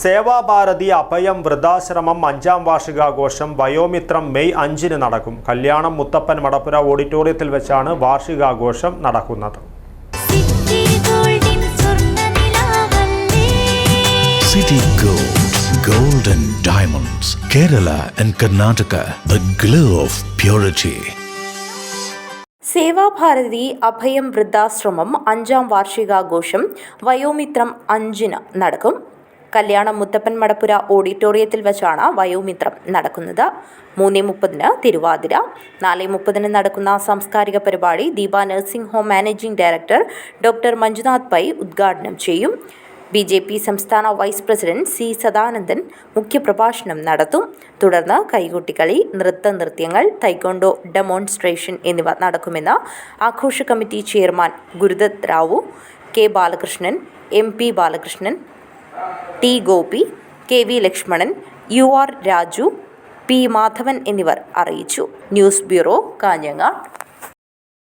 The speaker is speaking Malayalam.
സേവാഭാരതി അഭയം വൃദ്ധാശ്രമം അഞ്ചാം വാർഷികാഘോഷം വയോമിത്രം മെയ് അഞ്ചിന് നടക്കും. കല്യാണം മുത്തപ്പൻ മടപ്പുര ഓഡിറ്റോറിയത്തിൽ വെച്ചാണ് വാർഷികാഘോഷം നടക്കുന്നത്. City Gold, Gold and Diamonds, Kerala and Karnataka, the glow of purity. Seva Bharati അഭയം വൃദ്ധാശ്രമം അഞ്ചാം വാർഷികാഘോഷം വയോമിത്രം അഞ്ചിന് നടക്കും. കല്യാണം മുത്തപ്പൻ മടപ്പുര ഓഡിറ്റോറിയത്തിൽ വെച്ചാണ് വയോമിത്രം നടക്കുന്നത്. മൂന്ന് മുപ്പതിന് തിരുവാതിര നാല് മുപ്പതിന് നടക്കുന്ന സാംസ്കാരിക പരിപാടി Deepa nursing home managing director doctor Manjunath Pai ഉദ്ഘാടനം ചെയ്യും. ബി ജെ പി സംസ്ഥാന വൈസ് പ്രസിഡന്റ് സി സദാനന്ദൻ മുഖ്യപ്രഭാഷണം നടത്തും. തുടർന്ന് കൈകൊട്ടിക്കളി നൃത്തനൃത്യങ്ങൾ തൈക്കൊണ്ടോ ഡെമോൺസ്ട്രേഷൻ എന്നിവ നടക്കുമെന്ന് ആഘോഷ committee chairman Gurudatt Rao K Balakrishnan M P Balakrishnan T Gopi K V Lakshmanan U R Raju P Madhavan എന്നിവർ അറിയിച്ചു. News bureau Kanhangad.